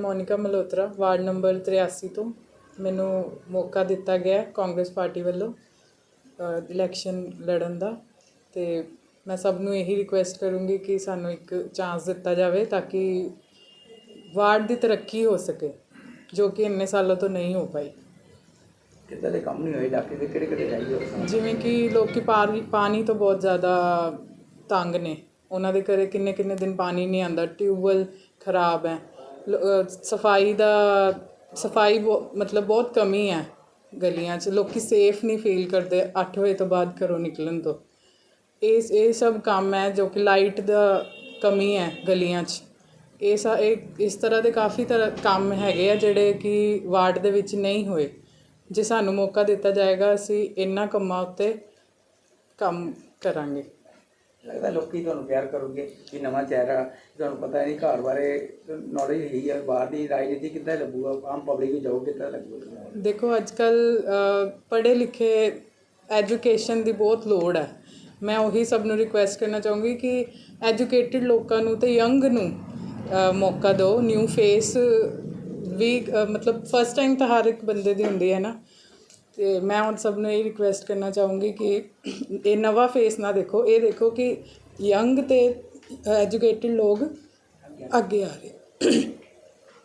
Monika Malhotra ward number 83 ਤੋਂ ਮੈਨੂੰ ਮੌਕਾ ਦਿੱਤਾ ਗਿਆ ਕਾਂਗਰਸ ਪਾਰਟੀ ਵੱਲੋਂ ਇਲੈਕਸ਼ਨ ਲੜਨ ਦਾ। ਤੇ ਮੈਂ ਸਭ ਨੂੰ ਇਹੀ ਰਿਕੁਐਸਟ ਕਰੂੰਗੀ ਕਿ ਸਾਨੂੰ ਇੱਕ ਚਾਂਸ ਦਿੱਤਾ ਜਾਵੇ ਤਾਂ ਕਿ ਵਾਰਡ ਦੀ ਤਰੱਕੀ ਹੋ ਸਕੇ ਜੋ ਕਿ ਇੰਨੇ ਸਾਲਾਂ ਤੋਂ ਨਹੀਂ ਹੋ ਪਾਈ। ਕਿੱਦਾਂ ਦੇ ਕੰਮ ਨਹੀਂ ਹੋਏ ਇਲਾਕੇ ਦੇ ਕਿਹੜੇ ਕਿਹੜੇ ਚਾਹੀਦੇ ਹੋ ਜਿਵੇਂ ਕਿ ਲੋਕੀ ਪਾਣੀ ਪਾਣੀ ਤੋਂ ਬਹੁਤ ਜ਼ਿਆਦਾ ਤੰਗ ਨੇ। ਉਹਨਾਂ ਦੇ ਘਰੇ ਕਿੰਨੇ ਕਿੰਨੇ ਦਿਨ ਪਾਣੀ ਨਹੀਂ ਆਉਂਦਾ ਟਿਊਬਵੈਲ ਖਰਾਬ ਹੈ। ਸਫ਼ਾਈ ਦਾ, ਸਫ਼ਾਈ ਬਹੁ- ਮਤਲਬ ਬਹੁਤ ਕਮੀ ਹੈ ਗਲੀਆਂ 'ਚ। ਲੋਕ ਸੇਫ ਨਹੀਂ ਫੀਲ ਕਰਦੇ 8 ਵਜੇ ਤੋਂ ਬਾਅਦ ਘਰੋਂ ਨਿਕਲਣ ਤੋਂ। ਇਹ ਇਹ ਸਭ ਕੰਮ ਹੈ ਜੋ ਕਿ ਲਾਈਟ ਦਾ ਕਮੀ ਹੈ ਗਲੀਆਂ 'ਚ। ਇਹ ਸਾ, ਇਹ, ਇਸ ਤਰ੍ਹਾਂ ਦੇ ਕਾਫੀ ਤਰ੍ਹਾਂ ਕੰਮ ਹੈਗੇ ਆ ਜਿਹੜੇ ਕਿ ਵਾਰਡ ਦੇ ਵਿੱਚ ਨਹੀਂ ਹੋਏ। ਜੇ ਸਾਨੂੰ ਮੌਕਾ ਦਿੱਤਾ ਜਾਏਗਾ, ਅਸੀਂ ਇਹਨਾਂ ਕੰਮਾਂ ਉੱਤੇ ਕੰਮ ਕਰਾਂਗੇ। ਲੱਗਦਾ ਲੋਕੀ ਤੁਹਾਨੂੰ ਪਿਆਰ ਕਰੋਗੇ ਕਿ ਨਵਾਂ ਚਿਹਰਾ, ਤੁਹਾਨੂੰ ਪਤਾ ਨਹੀਂ ਘਰ ਬਾਰੇ ਨੌਲੇਜ ਹੈਗੀ ਹੈ ਬਾਹਰ ਦੀ ਰਾਜਨੀਤੀ ਕਿੱਦਾਂ ਲੱਗੂਗਾ, ਆਮ ਪਬਲਿਕ ਨੂੰ ਜਾਓ ਕਿੱਦਾਂ ਲੱਗੂਗਾ। ਦੇਖੋ ਅੱਜ ਕੱਲ ਪੜ੍ਹੇ ਲਿਖੇ ਐਜੂਕੇਸ਼ਨ ਦੀ ਬਹੁਤ ਲੋੜ ਹੈ। ਮੈਂ ਉਹੀ ਸਭ ਨੂੰ ਰਿਕੁਐਸਟ ਕਰਨਾ ਚਾਹੂੰਗੀ ਕਿ ਐਜੂਕੇਟਿਡ ਲੋਕਾਂ ਨੂੰ ਤੇ ਯੰਗ ਨੂੰ ਮੌਕਾ ਦਿਓ। ਨਿਊ ਫੇਸ ਵੀ ਮਤਲਬ ਫਸਟ ਟਾਈਮ ਤਾਂ ਹਰ ਇੱਕ ਬੰਦੇ ਦੀ ਹੁੰਦੀ ਹੈ ਨਾ। ਤੇ ਮੈਂ ਹੁਣ ਸਭ ਨੂੰ ਇਹ ਰਿਕੁਐਸਟ ਕਰਨਾ ਚਾਹੂੰਗੀ ਕਿ ਇਹ ਨਵਾਂ ਫੇਸ ਨਾ ਦੇਖੋ ਇਹ ਦੇਖੋ ਕਿ ਯੰਗ ਤੇ ਐਜੂਕੇਟਿਡ ਲੋਕ ਅੱਗੇ ਆ ਰਹੇ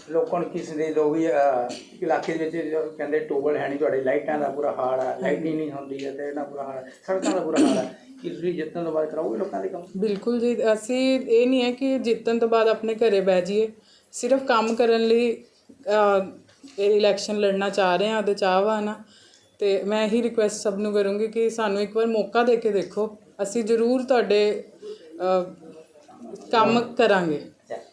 ਲੋਕਾਂ ਨੂੰ ਕਿਸੇ ਦੇ ਲੋਕ ਵੀ ਅਹ, ਇਲਾਕੇ ਦੇ ਵਿੱਚ ਜੋ ਕਹਿੰਦੇ ਟੋਬਲ ਹੈ ਨਹੀਂ ਤੁਹਾਡੇ ਲਾਈਟਾਂ ਦਾ ਬੁਰਾ ਹਾਲ ਹੈ ਲਾਈਟ ਹੀ ਨਹੀਂ ਹੁੰਦੀ ਹੈ ਤੇ ਇਹਨਾਂ ਬੁਰਾ ਹਾਲ ਹੈ ਸੜਕਾਂ ਦਾ ਬੁਰਾ ਹਾਲ ਹੈ ਕੀ ਤੁਸੀਂ ਜਿੱਤਣ ਤੋਂ ਬਾਅਦ ਕਰਾਓਗੇ ਲੋਕਾਂ ਦੇ ਕੰਮ? ਬਿਲਕੁਲ ਜੀ ਅਸੀਂ ਇਹ ਨਹੀਂ ਹੈ ਕਿ ਜਿੱਤਣ ਤੋਂ ਬਾਅਦ ਆਪਣੇ ਘਰੇ ਬਹਿ ਜਾਈਏ ਸਿਰਫ ਕੰਮ ਕਰਨ ਲਈ ਅਹ, ਇਹ ਇਲੈਕਸ਼ਨ ਲੜਨਾ ਚਾਹ ਰਹੇ ਹਾਂ ਉਹਦੇ ਚਾਹਵਾਨ ਆ। ਤੇ ਮੈਂ ਇਹੀ ਰਿਕੁਐਸਟ ਸਭ ਨੂੰ ਕਰੂੰਗੀ ਕਿ ਸਾਨੂੰ ਇੱਕ ਵਾਰ ਮੌਕਾ ਦੇ ਕੇ ਦੇਖੋ। ਅਸੀਂ ਜ਼ਰੂਰ ਤੁਹਾਡੇ ਕੰਮ ਕਰਾਂਗੇ।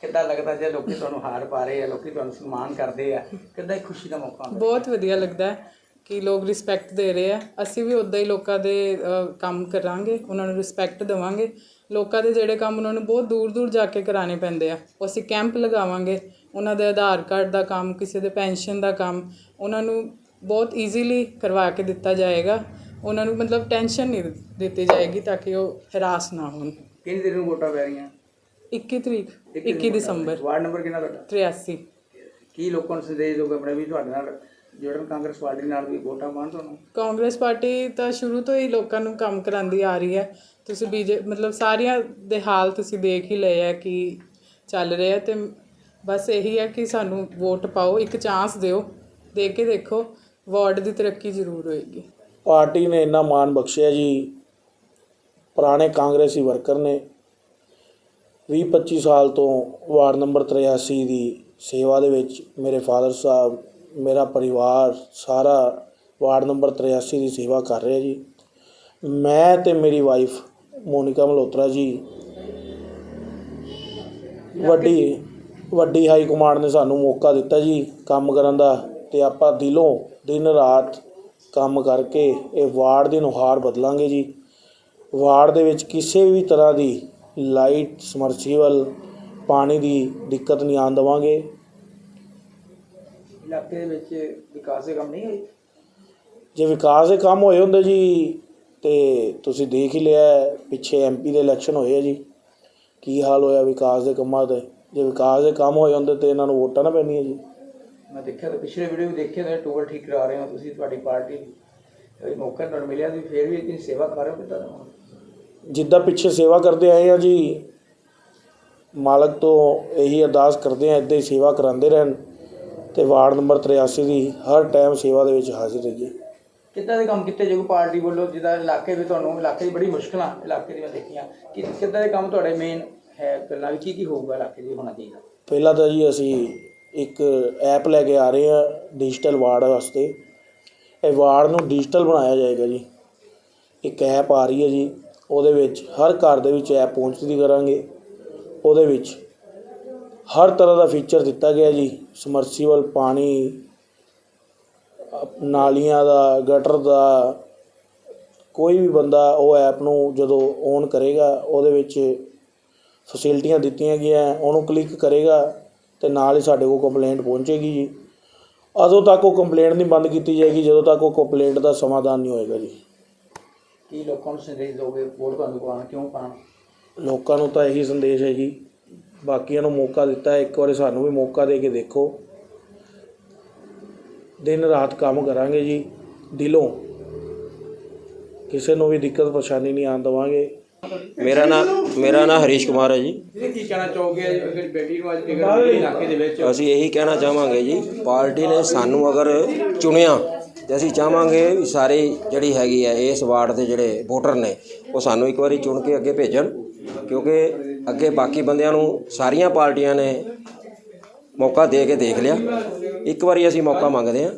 ਕਿੱਦਾਂ ਲੱਗਦਾ ਜੇ ਲੋਕੀ ਤੁਹਾਨੂੰ ਹਾਰ ਪਾ ਰਹੇ ਆ ਲੋਕੀ ਤੁਹਾਨੂੰ ਸਨਮਾਨ ਕਰਦੇ ਆ ਕਿੱਦਾਂ ਇੱਕ ਖੁਸ਼ੀ ਦਾ ਮੌਕਾ ਹੁੰਦਾ? ਬਹੁਤ ਵਧੀਆ ਲੱਗਦਾ ਹੈ ਕਿ ਲੋਕ ਰਿਸਪੈਕਟ ਦੇ ਰਹੇ ਆ। ਅਸੀਂ ਵੀ ਉਦਾਂ ਹੀ ਲੋਕਾਂ ਦੇ ਕੰਮ ਕਰਾਂਗੇ ਉਹਨਾਂ ਨੂੰ ਰਿਸਪੈਕਟ ਦੇਵਾਂਗੇ। ਲੋਕਾਂ ਦੇ ਜਿਹੜੇ ਕੰਮ ਉਹਨਾਂ ਨੂੰ ਬਹੁਤ ਦੂਰ ਦੂਰ ਜਾ ਕੇ ਕਰਾਣੇ ਪੈਂਦੇ ਆ। ਉਹ ਅਸੀਂ ਕੈਂਪ ਲਗਾਵਾਂਗੇ। ਉਹਨਾਂ ਦੇ ਆਧਾਰ ਕਾਰਡ ਦਾ ਕੰਮ ਕਿਸੇ ਦੇ ਪੈਨਸ਼ਨ ਦਾ ਕੰਮ ਉਹਨਾਂ ਨੂੰ ਬਹੁਤ ਈਜ਼ੀਲੀ ਕਰਵਾ ਕੇ ਦਿੱਤਾ ਜਾਏਗਾ। ਉਹਨਾਂ ਨੂੰ ਮਤਲਬ ਟੈਨਸ਼ਨ ਨਹੀਂ ਦਿੱਤੀ ਜਾਏਗੀ ਤਾਂ ਕਿ ਉਹ ਹਰਾਸ ਨਾ ਹੋਣ। ਕਿੰਨੀ ਦਿਨ ਨੂੰ ਵੋਟਾਂ ਪੈ ਰਹੀਆਂ? 21 ਤਰੀਕ 21 ਦਸੰਬਰ। ਵਾਰਡ ਨੰਬਰ ਕਿੰਨਾ ਤੁਹਾਡਾ? 83 ਕੀ ਲੋਕਾਂ ਨੂੰ ਸੰਦੇਸ਼ ਦੋਗੇ ਆਪਣੇ ਵੀ ਤੁਹਾਡੇ ਨਾਲ ਜੁੜਨ ਕਾਂਗਰਸ ਪਾਰਟੀ ਨਾਲ ਵੀ ਵੋਟਾਂ ਪਾਉਣ ਤੁਹਾਨੂੰ? ਕਾਂਗਰਸ ਪਾਰਟੀ ਤਾਂ ਸ਼ੁਰੂ ਤੋਂ ਹੀ ਲੋਕਾਂ ਨੂੰ ਕੰਮ ਕਰਾਉਂਦੀ ਆ ਰਹੀ ਹੈ। ਤੁਸੀਂ ਬੀਜੇ ਮਤਲਬ ਸਾਰੀਆਂ ਦੇ ਹਾਲ ਤੁਸੀਂ ਦੇਖ ਹੀ ਲਏ ਆ ਕਿ ਚੱਲ ਰਿਹਾ ਤੇ ਬਸ ਇਹੀ ਹੈ ਕਿ ਸਾਨੂੰ ਵੋਟ ਪਾਓ ਇੱਕ ਚਾਂਸ ਦਿਓ। ਦੇ ਕੇ ਦੇਖੋ। ਵਾਰਡ ਦੀ ਤਰੱਕੀ ਜ਼ਰੂਰ ਹੋਏਗੀ। ਪਾਰਟੀ ਨੇ ਇੰਨਾ ਮਾਣ ਬਖਸ਼ਿਆ ਜੀ। ਪੁਰਾਣੇ ਕਾਂਗਰਸੀ ਵਰਕਰ ਨੇ 20-25 ਸਾਲ ਤੋਂ ਵਾਰਡ ਨੰਬਰ 83 ਦੀ ਸੇਵਾ ਦੇ ਵਿੱਚ ਮੇਰੇ ਫਾਦਰ ਸਾਹਿਬ, ਮੇਰਾ ਪਰਿਵਾਰ ਸਾਰਾ ਵਾਰਡ ਨੰਬਰ 83 ਦੀ ਸੇਵਾ ਕਰ ਰਿਹਾ ਜੀ। ਮੈਂ ਤੇ ਮੇਰੀ ਵਾਈਫ ਮੋਨਿਕਾ ਮਲਹੋਤਰਾ ਜੀ ਵੱਡੀ ਵੱਡੀ ਹਾਈ ਕਮਾਂਡ ਨੇ ਸਾਨੂੰ ਮੌਕਾ ਦਿੱਤਾ ਜੀ ਕੰਮ ਕਰਨ ਦਾ ਤੇ ਆਪਾਂ ਦਿਲੋਂ ਦਿਨ ਰਾਤ ਕੰਮ ਕਰਕੇ ਇਹ ਵਾਰਡ ਦੀ ਨੁਹਾਰ ਬਦਲਾਂਗੇ ਜੀ। ਵਾਰਡ ਦੇ ਵਿੱਚ ਕਿਸੇ ਵੀ ਤਰ੍ਹਾਂ ਦੀ ਲਾਈਟ ਸਮਰਸੀਬਲ ਪਾਣੀ ਦੀ ਦਿੱਕਤ ਨਹੀਂ ਆਉਣ ਦੇਵਾਂਗੇ। ਇਲਾਕੇ ਦੇ ਵਿੱਚ ਵਿਕਾਸ ਦੇ ਕੰਮ ਨਹੀਂ ਹੋਏ? ਜੇ ਵਿਕਾਸ ਦੇ ਕੰਮ ਹੋਏ ਹੁੰਦੇ ਜੀ ਤੇ ਤੁਸੀਂ ਦੇਖ ਹੀ ਲਿਆ ਪਿੱਛੇ ਐਮਪੀ ਦੇ ਇਲੈਕਸ਼ਨ ਹੋਏ ਆ ਜੀ। ਕੀ ਹਾਲ ਹੋਇਆ ਵਿਕਾਸ ਦੇ ਕੰਮਾਂ ਦੇ ਜੇ ਵਿਕਾਸ ਦੇ ਕੰਮ ਹੋਏ ਹੁੰਦੇ ਤੇ ਇਹਨਾਂ ਨੂੰ ਵੋਟਾਂ ਨਾ ਪੈਣੀਆਂ ਜੀ। ਮੈਂ ਦੇਖਿਆ ਤਾਂ ਪਿਛਲੇ ਵੀਡੀਓ ਵੀ ਦੇਖਿਆ ਤਾਂ ਟੋਲ ਠੀਕ ਕਰਾ ਰਹੇ ਹੋ ਤੁਸੀਂ ਤੁਹਾਡੀ ਪਾਰਟੀ ਇਹ ਮੌਕਾ ਤੁਹਾਨੂੰ ਮਿਲਿਆ ਤੁਸੀਂ ਫੇਰ ਵੀ ਇਤਨੀ ਸੇਵਾ ਕਰ ਰਹੇ ਹੋ ਕਿੱਦਾਂ ਦਾ ਜਿੱਦਾਂ ਪਿੱਛੇ ਸੇਵਾ ਕਰਦੇ ਆਏ ਆ ਜੀ ਮਾਲਕ ਤੋਂ ਇਹੀ ਅਰਦਾਸ ਕਰਦੇ ਆ ਇੱਦਾਂ ਹੀ ਸੇਵਾ ਕਰਾਉਂਦੇ ਰਹਿਣ ਤੇ ਵਾਰਡ ਨੰਬਰ 83 ਦੀ ਹਰ ਟਾਈਮ ਸੇਵਾ ਦੇ ਵਿੱਚ ਹਾਜ਼ਰ ਰਹੀਏ ਕਿੱਦਾਂ ਦੇ ਕੰਮ ਕੀਤੇ ਜੋ ਪਾਰਟੀ ਵੱਲੋਂ? ਜਿਹਦਾ ਇਲਾਕੇ ਵਿੱਚ ਤੁਹਾਨੂੰ ਇਲਾਕੇ ਦੀ ਬੜੀ ਮੁਸ਼ਕਲਾਂ ਇਲਾਕੇ ਦੀਆਂ ਦੇਖੀਆਂ। ਕਿ ਕਿੱਦਾਂ ਦੇ ਕੰਮ ਤੁਹਾਡੇ ਮੇਨ ਹੈ ਗੱਲਾਂ ਵੀ? ਕੀ ਕੀ ਹੋਊਗਾ ਇਲਾਕੇ 'ਚ ਹੋਣਾ ਚਾਹੀਦਾ? ਪਹਿਲਾਂ ਤਾਂ ਜੀ ਅਸੀਂ ਇੱਕ ਐਪ ਲੈ ਕੇ ਆ ਰਹੇ ਆ ਡਿਜੀਟਲ ਵਾਰਡ ਵਾਸਤੇ। ਇਹ ਵਾਰਡ ਨੂੰ ਡਿਜੀਟਲ ਬਣਾਇਆ ਜਾਏਗਾ ਜੀ। ਇੱਕ ਐਪ ਆ ਰਹੀ ਹੈ ਜੀ। ਉਹਦੇ ਵਿੱਚ ਹਰ ਘਰ ਦੇ ਵਿੱਚ ਐਪ ਪਹੁੰਚਦੀ ਕਰਾਂਗੇ। ਉਹਦੇ ਵਿੱਚ ਹਰ ਤਰ੍ਹਾਂ ਦਾ ਫੀਚਰ ਦਿੱਤਾ ਗਿਆ ਜੀ। ਸਮਰਸੀਬਲ ਪਾਣੀ ਨਾਲੀਆਂ ਦਾ ਗਟਰ ਦਾ, ਕੋਈ ਵੀ ਬੰਦਾ ਉਹ ਐਪ ਨੂੰ ਜਦੋਂ ਔਨ ਕਰੇਗਾ, ਉਹਦੇ ਵਿੱਚ ਫੈਸਿਲਿਟੀਆਂ ਦਿੱਤੀਆਂ ਗਈਆਂ। ਉਹਨੂੰ ਕਲਿੱਕ ਕਰੇਗਾ। ਤੇ ਨਾਲ ਹੀ ਸਾਡੇ ਕੋਲ ਕੰਪਲੇਂਟ ਪਹੁੰਚੇਗੀ ਜੀ। ਉਦੋਂ ਤੱਕ ਉਹ ਕੰਪਲੇਂਟ ਨਹੀਂ ਬੰਦ ਕੀਤੀ ਜਾਏਗੀ ਜਦੋਂ ਤੱਕ ਉਹ ਕੰਪਲੇਂਟ ਦਾ ਸਮਾਧਾਨ ਨਹੀਂ ਹੋਏਗਾ ਜੀ। ਕੀ ਲੋਕਾਂ ਨੂੰ ਸੰਦੇਸ਼ ਦੋਗੇ? ਵੋਟ ਤੁਹਾਨੂੰ ਪਾਉਣ ਕਿਉਂ ਪਾਉਣ ਲੋਕਾਂ ਨੂੰ ਤਾਂ ਇਹੀ ਸੰਦੇਸ਼ ਹੈ ਜੀ। ਬਾਕੀਆਂ ਨੂੰ ਮੌਕਾ ਦਿੱਤਾ ਇੱਕ ਵਾਰੀ ਸਾਨੂੰ ਵੀ ਮੌਕਾ ਦੇ ਕੇ ਦੇਖੋ। ਦਿਨ ਰਾਤ ਕੰਮ ਕਰਾਂਗੇ ਜੀ। ਦਿਲੋਂ ਕਿਸੇ ਨੂੰ ਵੀ ਦਿੱਕਤ ਪਰੇਸ਼ਾਨੀ ਨਹੀਂ ਆਉਣ ਦੇਵਾਂਗੇ। ਮੇਰਾ ਨਾਮ ਮੇਰਾ ਨਾਮ ਹਰੀਸ਼ ਕੁਮਾਰ ਹੈ ਜੀ। ਜਿਹੜੇ ਕੀ ਕਹਿਣਾ ਚਾਹੋਗੇ? ਅਗਰ ਬੇਟੀ ਨੂੰ ਅੱਜ ਅਗਰ ਇਲਾਕੇ ਦੇ ਵਿੱਚ ਅਸੀਂ ਇਹੀ ਕਹਿਣਾ ਚਾਹਾਂਗੇ ਜੀ ਪਾਰਟੀ ਨੇ ਸਾਨੂੰ ਅਗਰ ਚੁਣਿਆ ਤੇ ਅਸੀਂ ਚਾਹਾਂਗੇ ਵੀ ਸਾਰੇ ਜਿਹੜੀ ਹੈਗੀ ਹੈ ਇਸ ਵਾਰਡ ਦੇ ਜਿਹੜੇ ਵੋਟਰ ਨੇ ਉਹ ਸਾਨੂੰ ਇੱਕ ਵਾਰੀ ਚੁਣ ਕੇ ਅੱਗੇ ਭੇਜਣ ਕਿਉਂਕਿ ਅੱਗੇ ਬਾਕੀ ਬੰਦਿਆਂ ਨੂੰ ਸਾਰੀਆਂ ਪਾਰਟੀਆਂ ਨੇ ਮੌਕਾ ਦੇ ਕੇ ਦੇਖ ਲਿਆ। ਇੱਕ ਵਾਰੀ ਅਸੀਂ ਮੌਕਾ ਮੰਗਦੇ ਹਾਂ।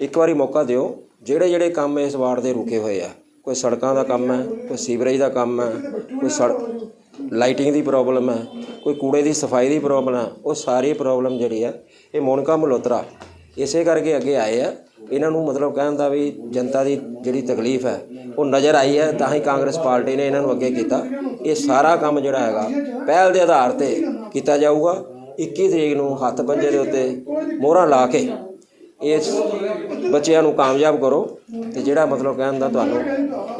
ਇੱਕ ਵਾਰੀ ਮੌਕਾ ਦਿਓ। ਜਿਹੜੇ ਜਿਹੜੇ ਕੰਮ ਇਸ ਵਾਰਡ ਦੇ ਰੁਕੇ ਹੋਏ ਆ ਕੋਈ ਸੜਕਾਂ ਦਾ ਕੰਮ ਹੈ, ਕੋਈ ਸੀਵਰੇਜ ਦਾ ਕੰਮ ਹੈ, ਕੋਈ ਸੜ, ਲਾਈਟਿੰਗ ਦੀ ਪ੍ਰੋਬਲਮ ਹੈ, ਕੋਈ ਕੂੜੇ ਦੀ ਸਫ਼ਾਈ ਦੀ ਪ੍ਰੋਬਲਮ ਹੈ, ਉਹ ਸਾਰੀ ਪ੍ਰੋਬਲਮ ਜਿਹੜੀ ਹੈ, ਇਹ ਮੋਨਕਾ ਮਲੋਤਰਾ ਇਸੇ ਕਰਕੇ ਅੱਗੇ ਆਏ ਆ। ਇਹਨਾਂ ਨੂੰ ਮਤਲਬ ਕਹਿਣ ਦਾ ਵੀ ਜਨਤਾ ਦੀ ਜਿਹੜੀ ਤਕਲੀਫ ਹੈ, ਉਹ ਨਜ਼ਰ ਆਈ ਹੈ, ਤਾਂ ਹੀ ਕਾਂਗਰਸ ਪਾਰਟੀ ਨੇ ਇਹਨਾਂ ਨੂੰ ਅੱਗੇ ਕੀਤਾ। ਇਹ ਸਾਰਾ ਕੰਮ ਜਿਹੜਾ ਹੈਗਾ, ਪਹਿਲ ਦੇ ਆਧਾਰ ਤੇ ਕੀਤਾ ਜਾਊਗਾ। 21 ਤਰੀਕ ਨੂੰ ਹੱਥ ਪੰਜੇ ਦੇ ਉੱਤੇ ਮੋਹਰਾਂ ਲਾ ਕੇ ਇਸ ਬੱਚਿਆਂ ਨੂੰ ਕਾਮਯਾਬ ਕਰੋ ਤੇ ਜਿਹੜਾ ਮਤਲਬ ਕਹਿਣ ਦਾ ਤੁਹਾਨੂੰ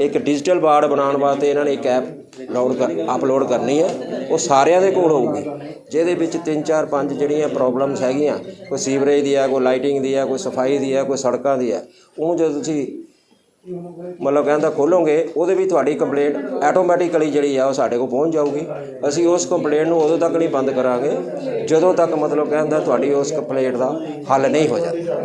ਇੱਕ ਡਿਜੀਟਲ ਬਾਰਡ ਬਣਾਉਣ ਵਾਸਤੇ ਇਹਨਾਂ ਨੇ ਇੱਕ ਐਪ ਲੋਡ ਕਰ ਅਪਲੋਡ ਕਰਨੀ ਹੈ, ਉਹ ਸਾਰਿਆਂ ਦੇ ਕੋਲ ਹੋਊਗੀ। ਜਿਹਦੇ ਵਿੱਚ 3 4 5 ਜਿਹੜੀਆਂ ਪ੍ਰੋਬਲਮਸ ਹੈਗੀਆਂ, ਕੋਈ ਸੀਵਰੇਜ ਦੀ ਹੈ, ਕੋਈ ਲਾਈਟਿੰਗ ਦੀ ਹੈ, ਕੋਈ ਸਫ਼ਾਈ ਦੀ ਹੈ, ਕੋਈ ਸੜਕਾਂ ਦੀ ਹੈ ਉਹਨੂੰ ਜਦੋਂ ਤੁਸੀਂ ਮਤਲਬ ਕਹਿੰਦਾ ਖੋਲੋਗੇ, ਉਹਦੇ ਵੀ ਤੁਹਾਡੀ ਕੰਪਲੇਂਟ ਆਟੋਮੈਟਿਕਲੀ ਜਿਹੜੀ ਆ, ਉਹ ਸਾਡੇ ਕੋਲ ਪਹੁੰਚ ਜਾਊਗੀ। ਅਸੀਂ ਉਸ ਕੰਪਲੇਂਟ ਨੂੰ ਉਦੋਂ ਤੱਕ ਨਹੀਂ ਬੰਦ ਕਰਾਂਗੇ, ਜਦੋਂ ਤੱਕ ਮਤਲਬ ਕਹਿੰਦਾ ਤੁਹਾਡੀ ਉਸ ਕੰਪਲੇਂਟ ਦਾ ਹੱਲ ਨਹੀਂ ਹੋ ਜਾਂਦਾ।